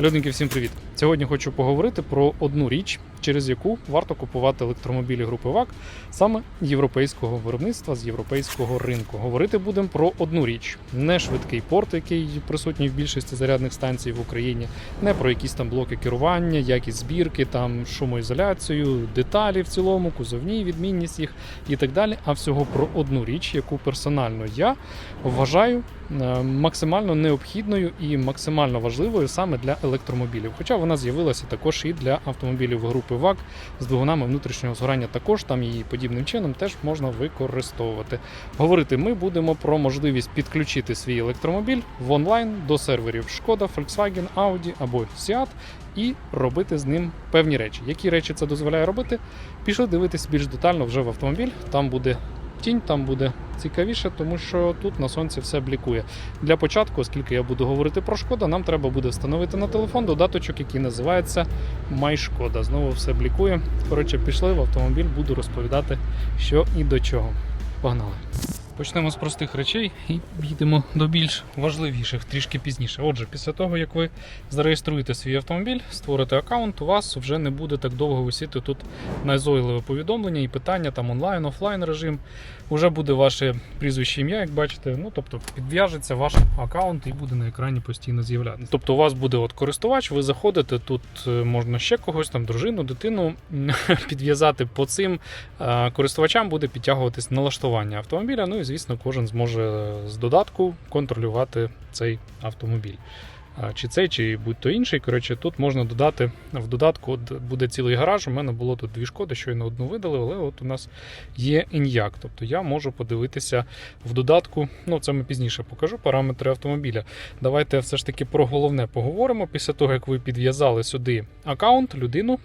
Людники, всім привіт! Сьогодні хочу поговорити про одну річ, через яку варто купувати електромобілі групи ВАК саме європейського виробництва з європейського ринку. Говорити будемо про одну річ: не швидкий порт, який присутній в більшості зарядних станцій в Україні, не про якісь там блоки керування, якість збірки, там шумоізоляцію, деталі в цілому, кузовні відмінність їх і так далі. А всього про одну річ, яку персонально я вважаю е, максимально необхідною і максимально важливою саме для електромобілів. Хоча вона з'явилася також і для автомобілів групи ВАК з двигунами внутрішнього згорання. Також там її подібним чином теж можна використовувати. Говорити ми будемо про можливість підключити свій електромобіль в онлайн до серверів Шкода, Volkswagen, Audi або Seat і робити з ним певні речі. Які речі це дозволяє робити? Пішли дивитись більш детально вже в автомобіль. Там буде тінь, там буде цікавіше, тому що тут на сонці все блікує. Для початку, оскільки я буду говорити про шкода, нам треба буде встановити на телефон додаточок, який називається MySkoda. Знову все блікує. Коротше, пішли в автомобіль, буду розповідати, що і до чого. Погнали. Почнемо з простих речей і йдемо до більш важливіших трішки пізніше. Отже, після того, як ви зареєструєте свій автомобіль, створите аккаунт, у вас вже не буде так довго висіти тут назойливе повідомлення і питання там онлайн, офлайн режим. Уже буде ваше прізвище ім'я, як бачите. Ну тобто підв'яжеться ваш аккаунт і буде на екрані постійно з'являтися. Тобто, у вас буде от користувач, ви заходите, тут е, можна ще когось, там дружину, дитину підв'язати по цим е, користувачам буде підтягуватись налаштування автомобіля. Ну і звісно, кожен зможе з додатку контролювати цей автомобіль. Чи цей, чи будь-то інший. Коротше, тут можна додати в додатку, от буде цілий гараж. У мене було тут дві шкоди, щойно одну видали, але от у нас є ін'як. Тобто я можу подивитися в додатку. Ну, це ми пізніше покажу параметри автомобіля. Давайте все ж таки про головне поговоримо. Після того, як ви підв'язали сюди аккаунт, людину.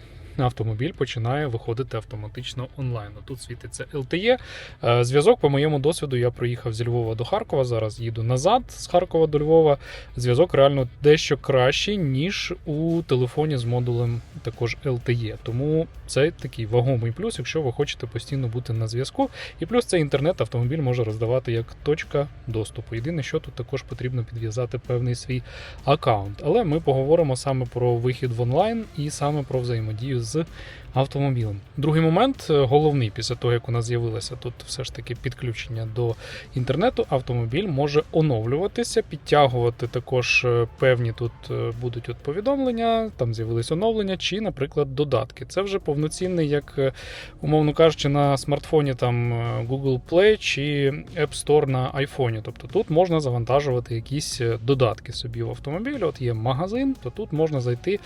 Автомобіль починає виходити автоматично онлайн. Тут світиться LTE. Е, Зв'язок, по моєму досвіду, я проїхав зі Львова до Харкова. Зараз їду назад з Харкова до Львова. Зв'язок реально дещо кращий, ніж у телефоні з модулем також LTE. Тому це такий вагомий плюс, якщо ви хочете постійно бути на зв'язку. І плюс цей інтернет автомобіль може роздавати як точка доступу. Єдине, що тут також потрібно підв'язати певний свій аккаунт. Але ми поговоримо саме про вихід в онлайн і саме про взаємодію з автомобілем. Другий момент, е, головний, після того, як у нас з'явилося тут все ж таки підключення до інтернету, автомобіль може оновлюватися, підтягувати також е, певні тут е, будуть от повідомлення, там з'явились оновлення, чи, наприклад, додатки. Це вже повноцінний, як, умовно кажучи, на смартфоні там Google Play чи App Store на iPhone. Тобто тут можна завантажувати якісь додатки собі в автомобіль. От є магазин, то тут можна зайти.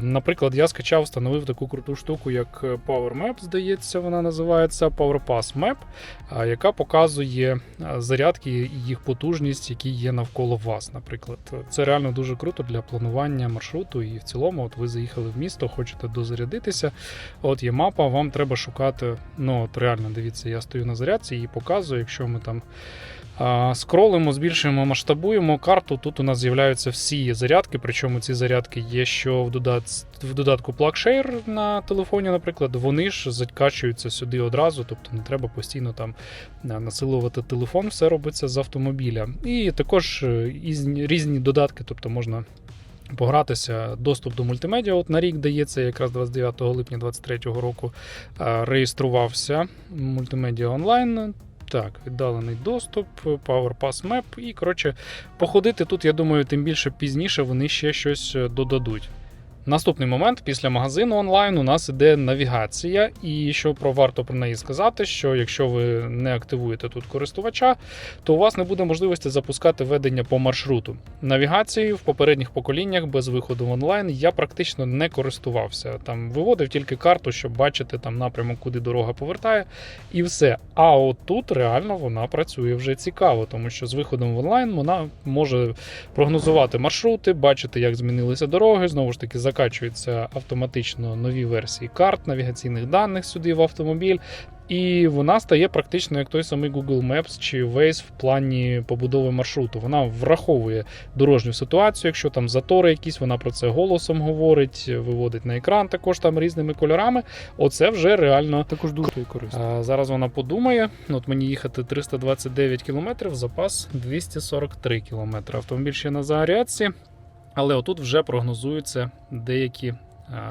Наприклад, я скачав, встановив таку круту штуку, як е, Power Map, здається, вона називається PowerPass Map, яка показує зарядки і їх потужність, які є навколо вас. Наприклад, це реально дуже круто для планування маршруту. І в цілому, от ви заїхали в місто, хочете дозарядитися. От є мапа, вам треба шукати. Ну от реально дивіться, я стою на зарядці і показую, якщо ми там. Скролимо, збільшуємо, масштабуємо карту. Тут у нас з'являються всі зарядки, причому ці зарядки є, що в, додат... в додатку PlugShare на телефоні, наприклад, вони ж закачуються сюди одразу, тобто не треба постійно там е, насилувати телефон, все робиться з автомобіля. І також е, різні додатки, тобто можна. Погратися, доступ до мультимедіа от на рік дається, якраз 29 липня 2023 року е, реєструвався мультимедіа онлайн. Так, віддалений доступ, PowerPass Map. І, коротше, походити тут, я думаю, тим більше пізніше вони ще щось е, додадуть. Наступний момент після магазину онлайн у нас іде навігація, і що про варто про неї сказати, що якщо ви не активуєте тут користувача, то у вас не буде можливості запускати ведення по маршруту. Навігацією в попередніх поколіннях без виходу в онлайн я практично не користувався. Там виводив тільки карту, щоб бачити там напрямок, куди дорога повертає, і все. А от тут реально вона працює вже цікаво, тому що з виходом в онлайн вона може прогнозувати маршрути, бачити, як змінилися дороги. Знову ж таки, закачуються автоматично нові версії карт, навігаційних даних сюди в автомобіль. І вона стає практично як той самий Google Maps чи Waze в плані побудови маршруту. Вона враховує дорожню ситуацію, якщо там затори якісь, вона про це голосом говорить, виводить на екран також там різними кольорами. Оце вже реально Також дуже корисно. Зараз вона подумає. От мені їхати 329 км, запас 243 км. Автомобіль ще на зарядці. Але отут вже прогнозуються деякі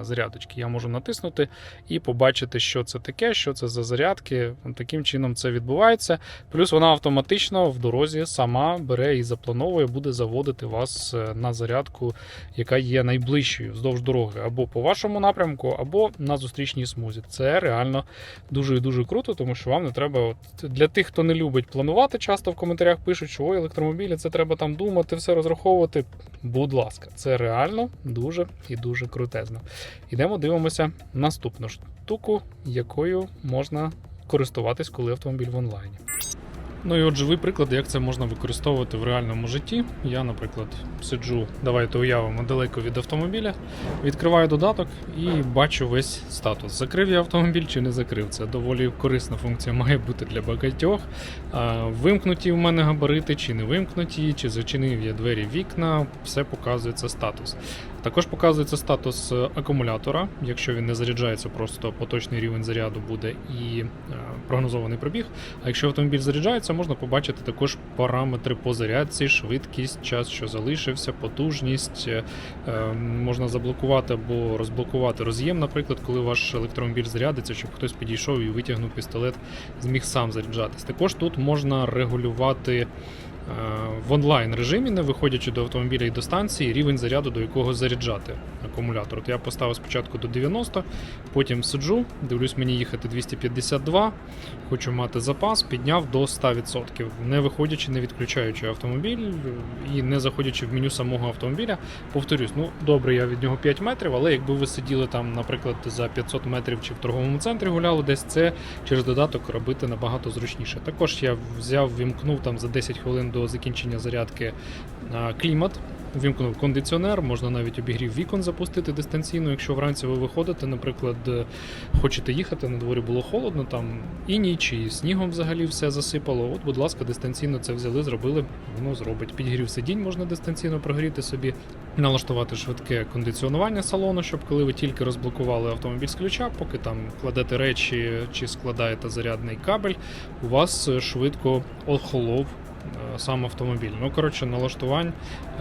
зарядочки. Я можу натиснути і побачити, що це таке, що це за зарядки. Таким чином це відбувається. Плюс вона автоматично в дорозі сама бере і заплановує, буде заводити вас е, на зарядку, яка є найближчою вздовж дороги, або по вашому напрямку, або на зустрічній смузі. Це реально дуже і дуже круто, тому що вам не треба. От, для тих, хто не любить планувати, часто в коментарях пишуть, що ой, електромобілі, це треба там думати, все розраховувати. Будь ласка, це реально дуже і дуже крутезно. Ідемо, дивимося наступну штуку, якою можна користуватись, коли автомобіль в онлайні. Ну і от живий приклад, як це можна використовувати в реальному житті. Я, наприклад, сиджу, давайте уявимо далеко від автомобіля, відкриваю додаток і бачу весь статус. Закрив я автомобіль чи не закрив. Це доволі корисна функція має бути для багатьох. Вимкнуті в мене габарити, чи не вимкнуті, чи зачинив я двері вікна, все показується статус. Також показується статус е, акумулятора, якщо він не заряджається, просто поточний рівень заряду буде і е, прогнозований пробіг. А якщо автомобіль заряджається, можна побачити також параметри по зарядці, швидкість, час, що залишився, потужність. Е, Можна заблокувати або розблокувати роз'єм, наприклад, коли ваш електромобіль зарядиться, щоб хтось підійшов і витягнув пістолет, зміг сам заряджатись. Також тут можна регулювати. Е, В онлайн режимі, не виходячи до автомобіля і до станції, рівень заряду, до якого заряджати акумулятор. От я поставив спочатку до 90, потім сиджу, дивлюсь, мені їхати 252, хочу мати запас, підняв до 100%, не виходячи, не відключаючи автомобіль і не заходячи в меню самого автомобіля. Повторюсь, ну добре, я від нього 5 метрів, але якби ви сиділи там, наприклад, за 500 метрів чи в торговому центрі гуляли десь, це через додаток робити набагато зручніше. Також я взяв, вімкнув там за 10 хвилин до закінчення зарядки клімат. Вімкнув кондиціонер, можна навіть обігрів вікон запустити дистанційно. Якщо вранці ви виходите, наприклад, хочете їхати, на дворі було холодно, там іній чи снігом взагалі все засипало. От, будь ласка, дистанційно це взяли, зробили, воно зробить. Підігрів сидінь можна дистанційно прогріти собі, налаштувати швидке кондиціонування салону, щоб коли ви тільки розблокували автомобіль з ключа, поки там кладете речі чи складаєте зарядний кабель, у вас е, швидко охолов сам автомобіль. Ну, коротше, налаштувань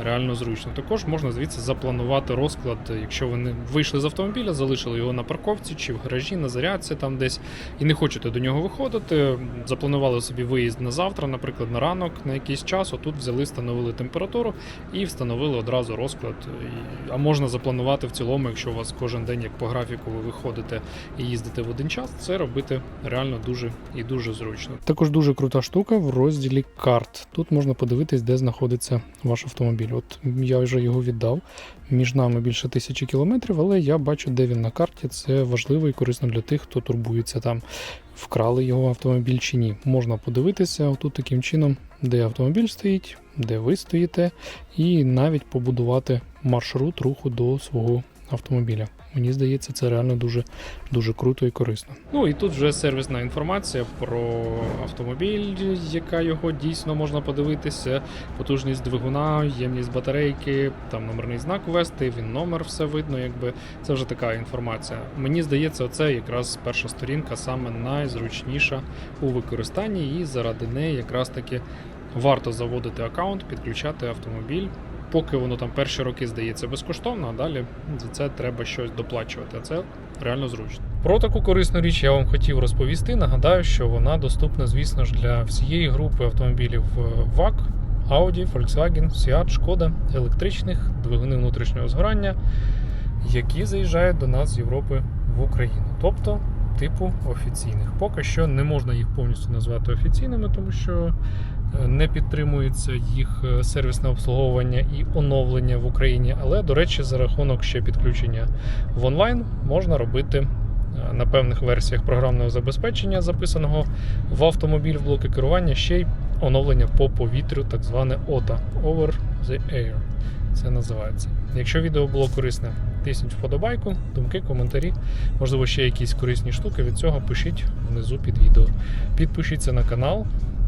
реально зручно. Також можна звідси запланувати розклад, якщо ви не вийшли з автомобіля, залишили його на парковці чи в гаражі, на зарядці там десь і не хочете до нього виходити. Запланували собі виїзд на завтра, наприклад, на ранок на якийсь час. Отут взяли, встановили температуру і встановили одразу розклад. А можна запланувати в цілому, якщо у вас кожен день, як по графіку, ви виходите і їздите в один час, це робити реально дуже і дуже зручно. Також дуже крута штука в розділі карт. Тут можна подивитись, де знаходиться ваш автомобіль. От я вже його віддав. Між нами більше тисячі кілометрів, але я бачу, де він на карті. Це важливо і корисно для тих, хто турбується там, вкрали його автомобіль чи ні. Можна подивитися отут таким чином, де автомобіль стоїть, де ви стоїте, і навіть побудувати маршрут руху до свого автомобіля. Мені здається, це реально дуже дуже круто і корисно. Ну і тут вже сервісна інформація про автомобіль, яка його дійсно можна подивитися, потужність двигуна, ємність батарейки, там номерний знак ввести, він номер, все видно, якби це вже така інформація. Мені здається, це якраз перша сторінка саме найзручніша у використанні, і заради неї якраз таки варто заводити аккаунт, підключати автомобіль. Поки воно там перші роки здається безкоштовно, а далі за це треба щось доплачувати. А це реально зручно. Про таку корисну річ я вам хотів розповісти. Нагадаю, що вона доступна, звісно ж, для всієї групи автомобілів е, VAG, Audi, Volkswagen, Seat, Шкода, електричних, двигуни внутрішнього згорання, які заїжджають до нас з Європи в Україну. Тобто типу офіційних. Поки що не можна їх повністю назвати офіційними, тому що не підтримується їх е, сервісне обслуговування і оновлення в Україні. Але, до речі, за рахунок ще підключення в онлайн можна робити е, на певних версіях програмного забезпечення, записаного в автомобіль в блоки керування, ще й оновлення по повітрю, так зване OTA Over the Air. Це називається. Якщо відео було корисне, тисніть вподобайку, думки, коментарі. Можливо, ще якісь корисні штуки від цього пишіть внизу під відео. Підпишіться на канал